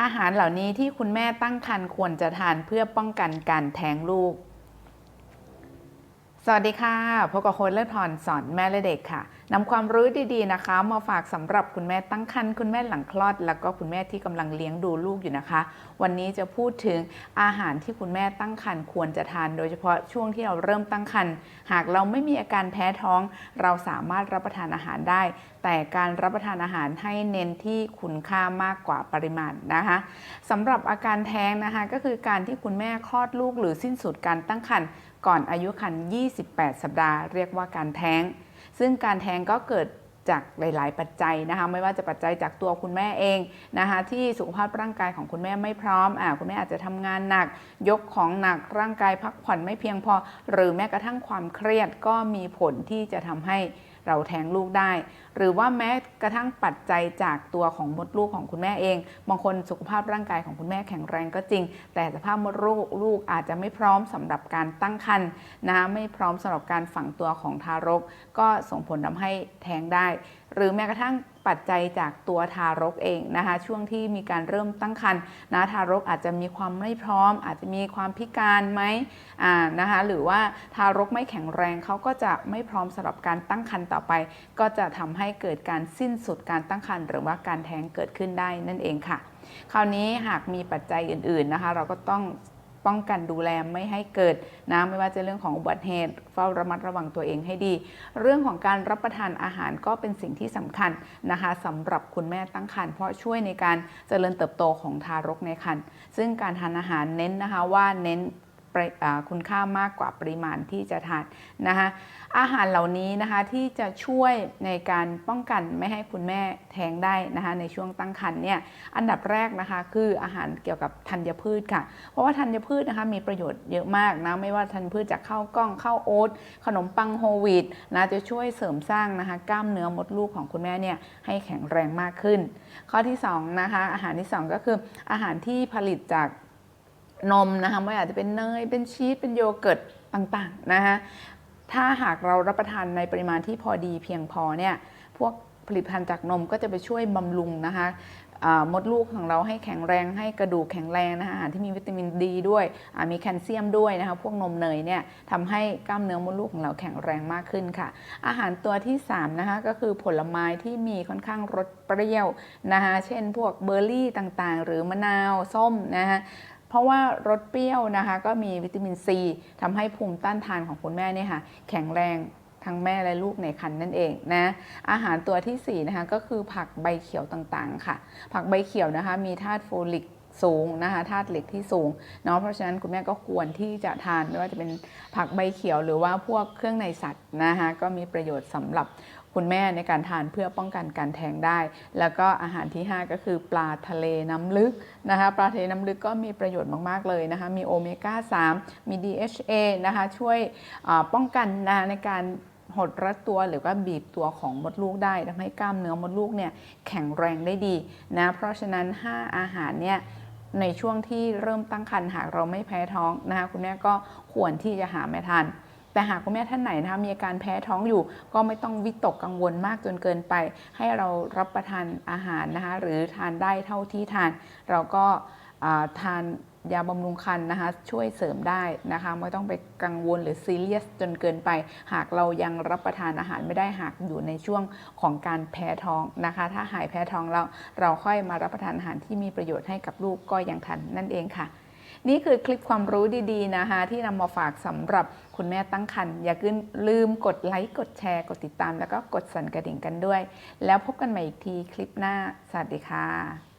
อาหารเหล่านี้ที่คุณแม่ตั้งครรภ์ควรจะทานเพื่อป้องกันการแท้งลูก สวัสดีค่ะพบกับโค้ชเลิศพรสอนแม่และเด็กค่ะนำความรู้ดีๆนะคะ มาฝากสำหรับคุณแม่ตั้งครรภ์คุณแม่หลังคลอด แล้วก็คุณแม่ที่กำลังเลี้ยงดูลูกอยู่นะคะ วันนี้จะพูดถึงอาหารที่คุณแม่ตั้งครรภ์ควรจะทาน โดยเฉพาะช่วงที่เราเริ่มตั้งครรภ์หากเราไม่มีอาการแพ้ท้อง เราสามารถรับประทานอาหารได้ แต่การรับประทานอาหารให้เน้นที่คุณค่ามากกว่าปริมาณนะคะสำหรับอาการแท้งนะคะ ก็คือการที่คุณแม่คลอดลูกหรือสิ้นสุดการตั้งครรภ์ ก่อนอายุครรภ์28 สัปดาห์ เรียกว่าการแท้ง ซึ่งการแท้งก็เกิดจากหลาย ๆ ปัจจัยนะคะไม่ว่าจะปัจจัยจากตัวคุณแม่เองนะคะที่สุขภาพร่างกายของคุณแม่ไม่พร้อมอ่าคุณแม่อาจจะทำงานหนัก ยกของหนักร่างกายพักผ่อนไม่เพียงพอ หรือแม้กระทั่งความเครียดก็มีผลที่จะทำให้ เราแท้งลูกได้ หรือว่าแม้กระทั่งปัจจัยจากตัวของมดลูกของคุณแม่เอง บางคนสุขภาพร่างกายของคุณแม่แข็งแรงก็จริง แต่สภาพมดลูกลูกอาจจะไม่พร้อมสำหรับการตั้งครรภ์นะไม่พร้อมสำหรับการฝังตัวของทารก ก็ส่งผลทำให้แท้งได้ หรือแม้กระทั่งปัจจัยจากตัวทารกเองนะคะช่วงที่มีการเริ่มตั้งครรภ์นะทารกอาจจะมีความไม่พร้อม อาจจะมีความพิการไหมอ่านะคะหรือว่าทารกไม่แข็งแรงเขาก็จะไม่พร้อมสำหรับการตั้งครรภ์ต่อไป ก็จะทำให้เกิดการสิ้นสุดการตั้งครรภ์หรือว่าการแท้งเกิดขึ้นได้นั่นเองค่ะ คราวนี้หากมีปัจจัยอื่นๆนะคะเราก็ต้อง ป้องกันดูแลไม่ให้เกิดนะไม่ว่าจะเรื่องของอุบัติเหตุ เฝ้าระมัดระวังตัวเองให้ดี เรื่องของการรับประทานอาหารก็เป็นสิ่งที่สำคัญนะคะสำหรับคุณแม่ตั้งครรภ์เพราะช่วยในการเจริญเติบโตของทารกในครรภ์ซึ่งการทานอาหารเน้นนะคะว่าเน้น คุณค่ามากกว่าปริมาณที่จะทานนะคะอาหารเหล่านี้นะคะที่จะช่วยในการป้องกันไม่ให้คุณแม่แท้งได้นะคะในช่วงตั้งครรภ์เนี่ยอันดับแรกนะคะคืออาหารเกี่ยวกับธัญพืชค่ะ เพราะว่าธัญพืชนะคะมีประโยชน์เยอะมากนะไม่ว่าธัญพืชจากข้าวกล้องข้าวโอ๊ตขนมปังโฮลวีตนะจะช่วยเสริมสร้างนะคะกล้ามเนื้อมดลูกของคุณแม่เนี่ยให้แข็งแรงมากขึ้น ข้อที่สองนะคะอาหารที่สองก็คืออาหารที่ผลิตจาก นมนะคะไม่อาจจะเป็นเนยเป็นชีสเป็นโยเกิร์ตต่างๆนะคะถ้าหากเรารับประทานในปริมาณที่พอดีเพียงพอเนี่ยพวกผลิตภัณฑ์จากนมก็จะไปช่วยบำรุงนะคะมดลูกของเราให้แข็งแรงให้กระดูกแข็งแรงนะคะอาหารที่มีวิตามินดีด้วยมีแคลเซียมด้วยนะคะพวกนมเนยเนี่ยทำให้กล้ามเนื้อมดลูกของเราแข็งแรงมากขึ้นค่ะ อาหารตัวที่3นะคะก็คือผลไม้ที่มีค่อนข้างรสเปรี้ยวนะคะเช่นพวกเบอร์รี่ต่างๆ หรือมะนาวส้มนะคะ ราะว่ารสเปรี้ยวนะคะก็มีวิตามินซีทำให้ภูมิต้านทานของคุณแม่เนี่ยค่ะแข็งแรงทั้งแม่และลูกในครรภ์นั่นเองนะอาหารตัวที่4นะคะก็คือผักใบเขียวต่างๆ ค่ะ ผักใบเขียวนะคะมีธาตุโฟลิกสูงนะคะธาตุเหล็กที่สูงเนาะเพราะฉะนั้นคุณแม่ก็ควรที่จะทานไม่ว่าจะเป็นผักใบเขียวหรือว่าพวกเครื่องในสัตว์นะคะก็มีประโยชน์สำหรับ คุณแม่ในการทานเพื่อป้องกันการแท้งได้ แล้วก็อาหารที่ 5 ก็คือปลาทะเลน้ำลึกนะคะปลาทะเลน้ำลึกก็มีประโยชน์มาก ๆ เลยนะคะมีโอเมก้า 3 มี DHA นะคะช่วยป้องกันนะในการหดรัดตัวหรือว่าบีบตัวของมดลูกได้ทำให้กล้ามเนื้อมดลูกเนี่ยแข็งแรงได้ดีนะเพราะฉะนั้น 5 อาหารเนี่ยในช่วงที่เริ่มตั้งครรภ์หากเราไม่แพ้ท้องนะคะคุณแม่ก็ควรที่จะหาม่ทาน แต่หากคุณแม่ท่านไหนนะคะมีอาการแพ้ท้องอยู่ ก็ไม่ต้องวิตกกังวลมากจนเกินไป ให้เรารับประทานอาหารนะคะหรือทานได้เท่าที่ทาน เราก็ทานยาบำรุงครรภ์นะคะช่วยเสริมได้นะคะไม่ต้องไปกังวลหรือซีเรียสจนเกินไป หากเรายังรับประทานอาหารไม่ได้หากอยู่ในช่วงของการแพ้ท้องนะคะ ถ้าหายแพ้ท้องแล้วเราค่อยมารับประทานอาหารที่มีประโยชน์ให้กับลูกก็ยังทันนั่นเองค่ะ นี่คือคลิปความรู้ดีๆนะคะ ที่นำมาฝากสำหรับคุณแม่ตั้งครรภ์อย่าลืมกดไลค์กดแชร์ กดติดตาม แล้วก็กดสั่นกระดิ่งกันด้วย แล้วพบกันใหม่อีกทีคลิปหน้า สวัสดีค่ะ